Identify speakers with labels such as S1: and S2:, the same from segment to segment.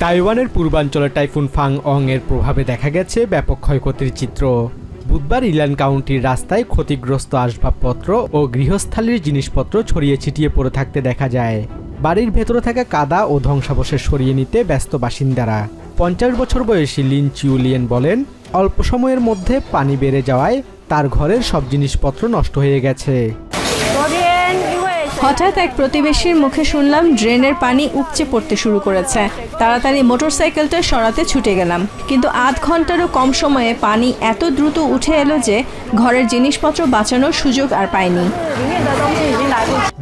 S1: তাইওয়ানের পূর্বাঞ্চলে টাইফুন ফাং অং এর প্রভাবে দেখা গেছে ব্যাপক ক্ষয়ক্ষতির চিত্র। বুধবার ইলান কাউন্টির রাস্তায় ক্ষতিগ্রস্ত আসবাবপত্র ও গৃহস্থালীর জিনিসপত্র ছড়িয়ে ছিটিয়ে পড়ে থাকতে দেখা যায়। বাড়ির ভেতরে থাকা কাদা ও ধ্বংসাবশেষ সরিয়ে নিতে ব্যস্ত বাসিন্দারা। পঞ্চাশ বছর বয়সী লিন চিউলিয়েন বলেন, অল্প সময়ের মধ্যে পানি বেড়ে যাওয়ায় তার ঘরের সব জিনিসপত্র নষ্ট হয়ে গেছে।
S2: হঠাৎ এক প্রতিবেশীর মুখে শুনলাম ড্রেনের পানি উপচে পড়তে শুরু করেছে। তাড়াতাড়ি মোটরসাইকেলটা সরাতে ছুটে গেলাম। কিন্তু আধ ঘন্টারও কম সময়ে পানি এত দ্রুত উঠে এলো যে ঘরের জিনিসপত্র বাঁচানোর সুযোগ আর পাইনি।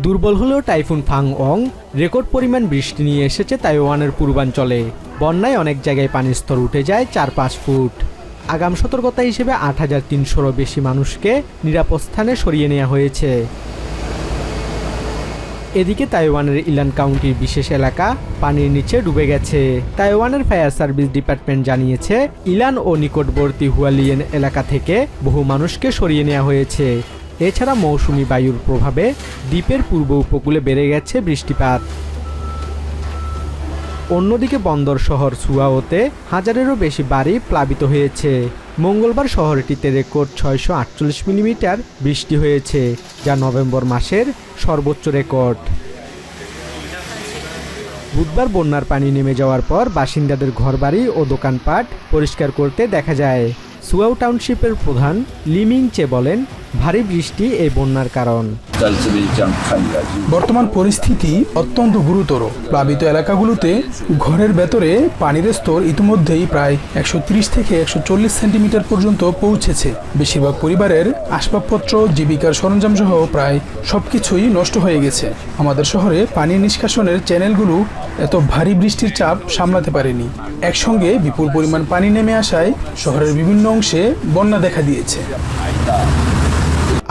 S1: দুর্বল হলেও টাইফুন ফাং অং, রেকর্ড পরিমাণ বৃষ্টি নিয়ে এসেছে তাইওয়ানের পূর্বাঞ্চলে। বন্যায় অনেক জায়গায় পানির স্তর উঠে যায় চার পাঁচ ফুট। আগাম সতর্কতা হিসেবে আট হাজার তিনশোরও বেশি মানুষকে নিরাপদ স্থানে সরিয়ে নেওয়া হয়েছে। এদিকে তাইওয়ানের ইলান কাউন্টির বিশেষ এলাকা পানির নিচে ডুবে গেছে। তাইওয়ানের ফায়ার সার্ভিস ডিপার্টমেন্ট জানিয়েছে, ইলান ও নিকটবর্তী হুয়ালিয়েন এলাকা থেকে বহু মানুষকে সরিয়ে নেওয়া হয়েছে। এছাড়া মৌসুমি বায়ুর প্রভাবে দ্বীপের পূর্ব উপকূলে বেড়ে গেছে বৃষ্টিপাত। অন্যদিকে বন্দর শহর সুয়াওতে হাজারেরও বেশি বাড়ি প্লাবিত হয়েছে। মঙ্গলবার শহরটিতে রেকর্ড ছয়শো আটচল্লিশ মিলিমিটার বৃষ্টি হয়েছে, যা নভেম্বর মাসের সর্বোচ্চ রেকর্ড। বুধবার বন্যার পানি নেমে যাওয়ার পর বাসিন্দাদের ঘরবাড়ি ও দোকানপাট পরিষ্কার করতে দেখা যায়। সুয়াও টাউনশিপের প্রধান লিমিং চে বলেন, ভারী বৃষ্টি এই বন্যার কারণ।
S3: বর্তমান পরিস্থিতি অত্যন্ত গুরুতর। প্লাবিত এলাকাগুলোতে ঘরের ভেতরে পানির স্তর ইতিমধ্যেই প্রায় একশো ত্রিশ থেকে একশো চল্লিশ সেন্টিমিটার পর্যন্ত পৌঁছেছে। বেশিরভাগ পরিবারের আসবাবপত্র, জীবিকার সরঞ্জাম সহ প্রায় সবকিছুই নষ্ট হয়ে গেছে। আমাদের শহরে পানি নিষ্কাশনের চ্যানেলগুলো এত ভারী বৃষ্টির চাপ সামলাতে পারেনি। একসঙ্গে বিপুল পরিমাণ পানি নেমে আসায় শহরের বিভিন্ন অংশে বন্যা দেখা দিয়েছে।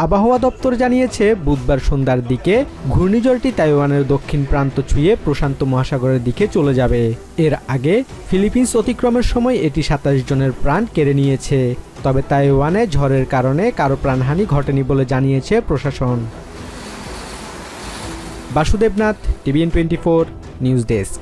S1: আবহাওয়া দপ্তর জানিয়েছে, বুধবার সন্ধ্যার দিকে ঘূর্ণিঝড়টি তাইওয়ানের দক্ষিণ প্রান্ত ছুঁয়ে প্রশান্ত মহাসাগরের দিকে চলে যাবে। এর আগে ফিলিপিন্স অতিক্রমের সময় এটি সাতাশ জনের প্রাণ কেড়ে নিয়েছে। তবে তাইওয়ানে ঝড়ের কারণে কারও প্রাণহানি ঘটেনি বলে জানিয়েছে প্রশাসন। Basudevnath, TVN twenty four, news desk.